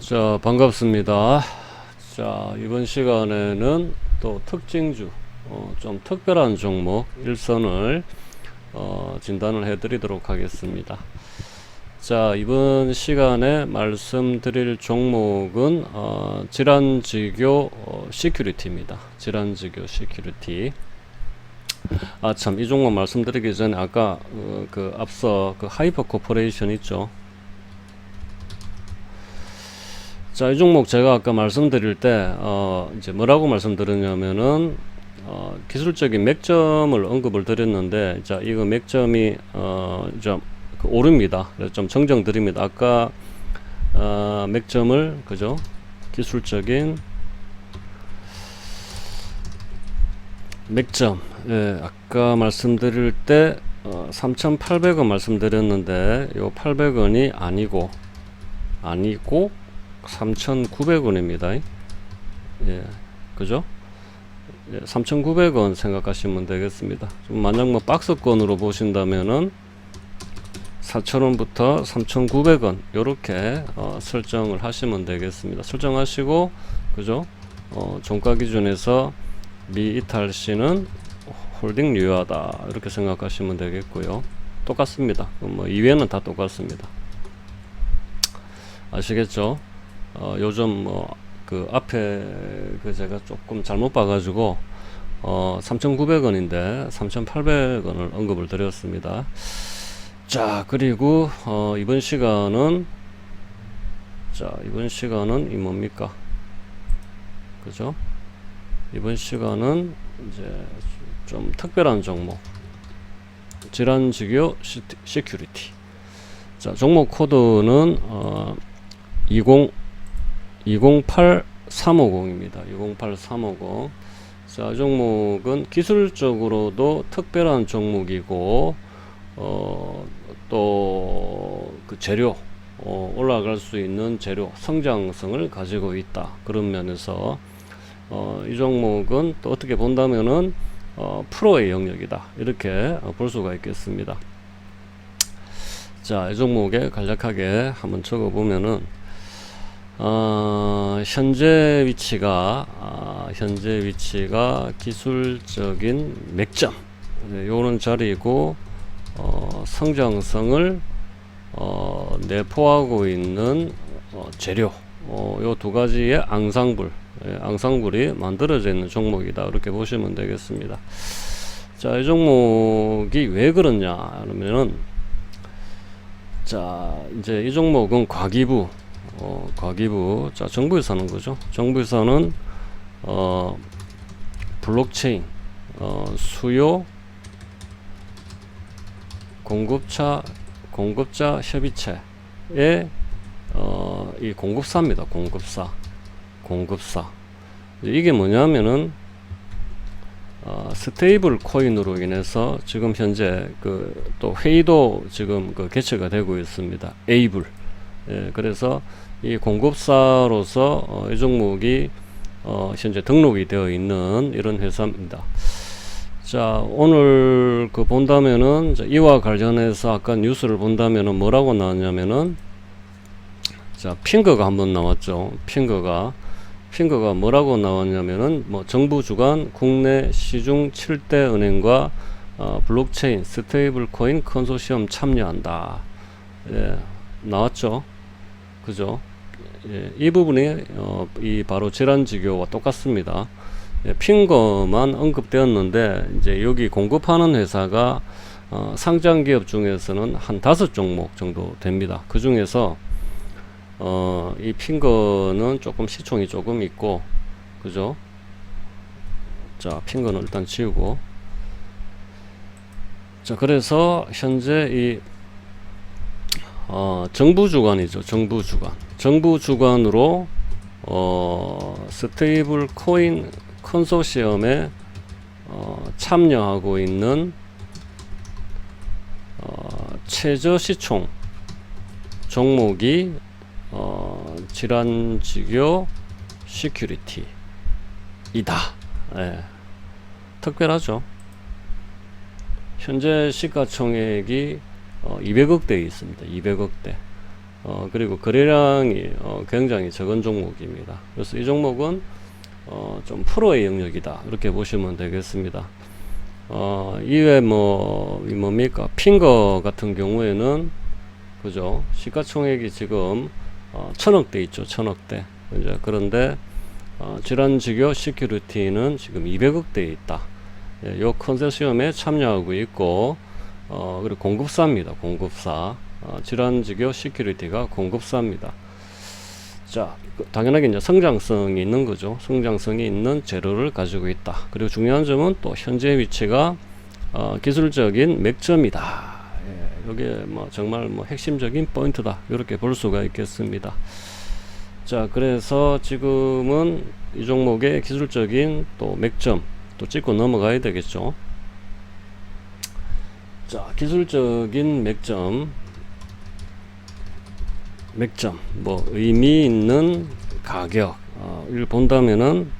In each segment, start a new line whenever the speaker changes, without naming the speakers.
자, 반갑습니다. 자, 이번 시간에는 또 특징주, 어, 좀 특별한 종목 일선을 어, 진단을 해 드리도록 하겠습니다. 자, 이번 시간에 말씀드릴 종목은 어, 질환지교 어, 시큐리티입니다. 질환지교 시큐리티. 아, 참, 이 종목 말씀드리기 전에 아까 어, 그 앞서 그 하이퍼 코퍼레이션 있죠. 자, 이 종목 제가 아까 말씀드릴 때, 어, 이제 뭐라고 말씀드렸냐면은, 어, 기술적인 맥점을 언급을 드렸는데, 자, 이거 맥점이, 어, 좀, 그 오릅니다. 그래서 좀 정정 드립니다. 아까, 어, 맥점을, 그죠? 기술적인 맥점, 예, 아까 말씀드릴 때, 어, 3,800원 말씀드렸는데, 요 800원이 아니고, 아니고, 3,900원입니다. 예, 그죠? 예, 3,900원 생각하시면 되겠습니다. 좀 만약 뭐 박스권으로 보신다면은 4,000원부터 3,900원 요렇게 어, 설정을 하시면 되겠습니다. 설정하시고 그죠? 어, 종가 기준에서 미이탈 시는 홀딩 유효하다 이렇게 생각하시면 되겠고요. 똑같습니다. 뭐 이외는 다 똑같습니다. 아시겠죠? 어, 요즘 뭐 그 앞에 그 제가 조금 잘못 봐가지고 어 3,900원인데 3,800원을 언급을 드렸습니다. 자 그리고 어 이번 시간은 자 이번 시간은 이 뭡니까? 그죠? 이번 시간은 이제 좀 특별한 종목 질환지교 시- 시큐리티 자 종목 코드는 어 20 208350입니다. 208350. 자, 이 종목은 기술적으로도 특별한 종목이고, 어, 또, 그 재료, 어, 올라갈 수 있는 재료, 성장성을 가지고 있다. 그런 면에서, 어, 이 종목은 또 어떻게 본다면은, 어, 프로의 영역이다. 이렇게 어, 볼 수가 있겠습니다. 자, 이 종목에 간략하게 한번 적어 보면은, 어, 현재 위치가 아, 현재 위치가 기술적인 맥점. 네, 요런 자리이고 어, 성장성을 어, 내포하고 있는 어, 재료. 어, 요두 가지의 앙상블. 예, 앙상블이 만들어져 있는 종목이다. 이렇게 보시면 되겠습니다. 자, 이 종목이 왜 그러냐 그러면은 자 이제 이 종목은 과기부 어, 과기부 자 정부에서 하는 거죠. 정부에서는 어, 블록체인 어, 수요 공급차 공급자 협의체의 어, 이 공급사입니다. 공급사 공급사 이게 뭐냐면은 어, 스테이블 코인으로 인해서 지금 현재 그 또 회의도 지금 그 개최가 되고 있습니다. 에이블 예, 그래서 이 공급사로서 어, 이 종목이 어, 현재 등록이 되어 있는 이런 회사입니다. 자, 오늘 그 본다면은 자, 이와 관련해서 아까 뉴스를 본다면은 뭐라고 나왔냐면은 자, 핑거가 한번 나왔죠. 핑거가 핑거가 뭐라고 나왔냐면은 뭐 정부 주관 국내 시중 7대 은행과 어, 블록체인 스테이블 코인 컨소시엄 참여한다. 예, 나왔죠. 그죠? 예, 이 부분이 어, 이 바로 질환지교와 똑같습니다. 예, 핑거만 언급되었는데 이제 여기 공급하는 회사가 어, 상장 기업 중에서는 한 다섯 종목 정도 됩니다. 그 중에서 어, 이 핑거는 조금 시총이 조금 있고, 그죠? 자, 핑거는 일단 지우고. 자, 그래서 현재 이 어, 정부 주관이죠. 정부 주관. 정부 주관으로 어, 스테이블 코인 컨소시엄에 어, 참여하고 있는 어, 최저 시총 종목이 어, 질환지교 시큐리티이다. 예. 특별하죠. 현재 시가총액이 어, 200억대에 있습니다. 200억대. 어, 그리고 거래량이 어, 굉장히 적은 종목입니다. 그래서 이 종목은 어, 좀 프로의 영역이다. 이렇게 보시면 되겠습니다. 어, 이외 뭐, 이 뭡니까? 핑거 같은 경우에는, 그죠? 시가총액이 지금, 어, 천억대 있죠. 천억대. 이제 그런데, 어, 질환지교 시큐리티는 지금 200억대에 있다. 예, 요 컨소시엄에 참여하고 있고, 어, 그리고 공급사입니다. 공급사. 어, 질환지교 시큐리티가 공급사입니다. 자, 그 당연하게 이제 성장성이 있는 거죠. 성장성이 있는 재료를 가지고 있다. 그리고 중요한 점은 또 현재 위치가 어, 기술적인 맥점이다. 예, 이게 뭐 정말 뭐 핵심적인 포인트다. 이렇게 볼 수가 있겠습니다. 자, 그래서 지금은 이 종목의 기술적인 또 맥점 또 찍고 넘어가야 되겠죠. 자, 기술적인 맥점 맥점 뭐 의미 있는 가격 어, 를 본다면은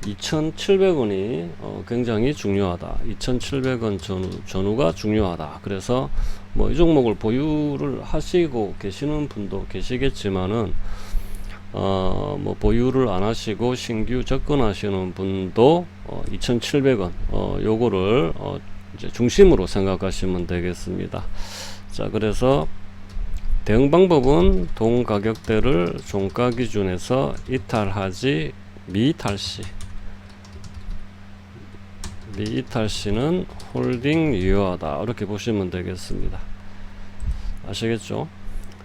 2,700원이 어, 굉장히 중요하다. 2,700원 전후, 전후가 중요하다. 그래서 뭐 이 종목을 보유를 하시고 계시는 분도 계시겠지만은 어, 뭐 보유를 안 하시고 신규 접근하시는 분도 어, 2,700원 어, 요거를 어, 이제 중심으로 생각하시면 되겠습니다. 자, 그래서 대응 방법은 동 가격대를 종가 기준에서 이탈하지 미이탈시. 미이탈시는 홀딩 유효하다. 이렇게 보시면 되겠습니다. 아시겠죠?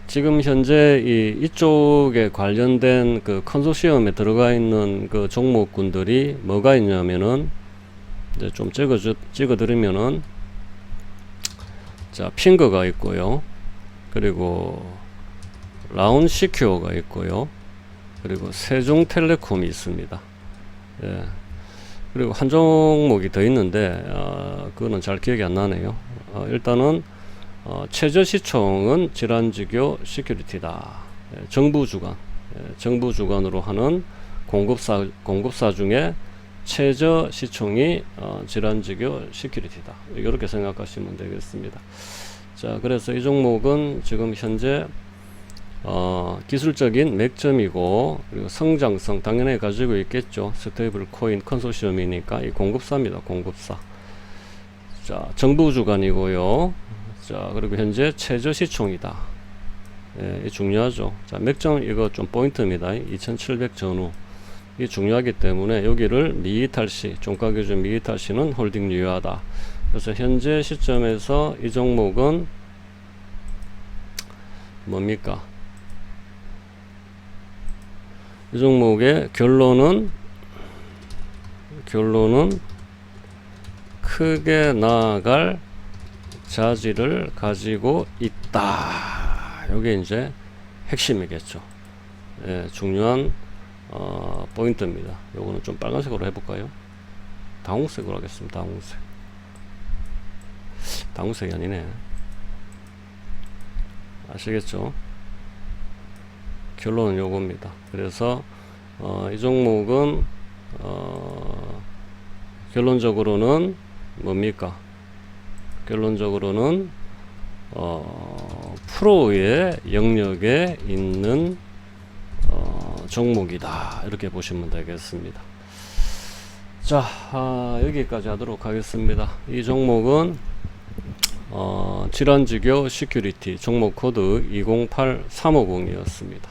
지금 현재 이 이쪽에 관련된 그 컨소시엄에 들어가 있는 그 종목군들이 뭐가 있냐면은 이제 좀 찍어 찍어 드리면은 자 핑거가 있고요 그리고 라운 시큐어가 있고요. 그리고 세종텔레콤이 있습니다. 예. 그리고 한 종목이 더 있는데 어, 그거는 잘 기억이 안 나네요. 어, 일단은 어, 최저 시총은 질환지교 시큐리티다. 예, 정부 주관, 예, 정부 주관으로 하는 공급사 공급사 중에 최저 시총이 어, 질환지교 시큐리티다. 이렇게 생각하시면 되겠습니다. 자, 그래서 이 종목은 지금 현재 어, 기술적인 맥점이고 그리고 성장성 당연히 가지고 있겠죠. 스테이블 코인 컨소시엄이니까 이 공급사입니다. 공급사. 자, 정부 주관이고요. 자, 그리고 현재 최저 시총이다. 예, 이 중요하죠. 자, 맥점 이거 좀 포인트입니다. 2,700 전후. 이 중요하기 때문에 여기를 미이탈시, 종가 기준 미이탈시는 홀딩 유효하다. 그래서 현재 시점에서 이 종목은 뭡니까? 이 종목의 결론은 결론은 크게 나아갈 자질을 가지고 있다. 이게 이제 핵심이겠죠. 예, 중요한 어, 포인트입니다. 요거는 좀 빨간색으로 해볼까요? 다홍색으로 하겠습니다. 다홍색. 다홍색이 아니네. 아시겠죠? 결론은 요겁니다. 그래서 어, 이 종목은 어, 결론적으로는 뭡니까? 결론적으로는 어, 프로의 영역에 있는 어, 종목이다 이렇게 보시면 되겠습니다. 자 아, 여기까지 하도록 하겠습니다. 이 종목은 어, 질환지교 시큐리티 종목 코드 208350이었습니다.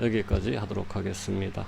여기까지 하도록 하겠습니다.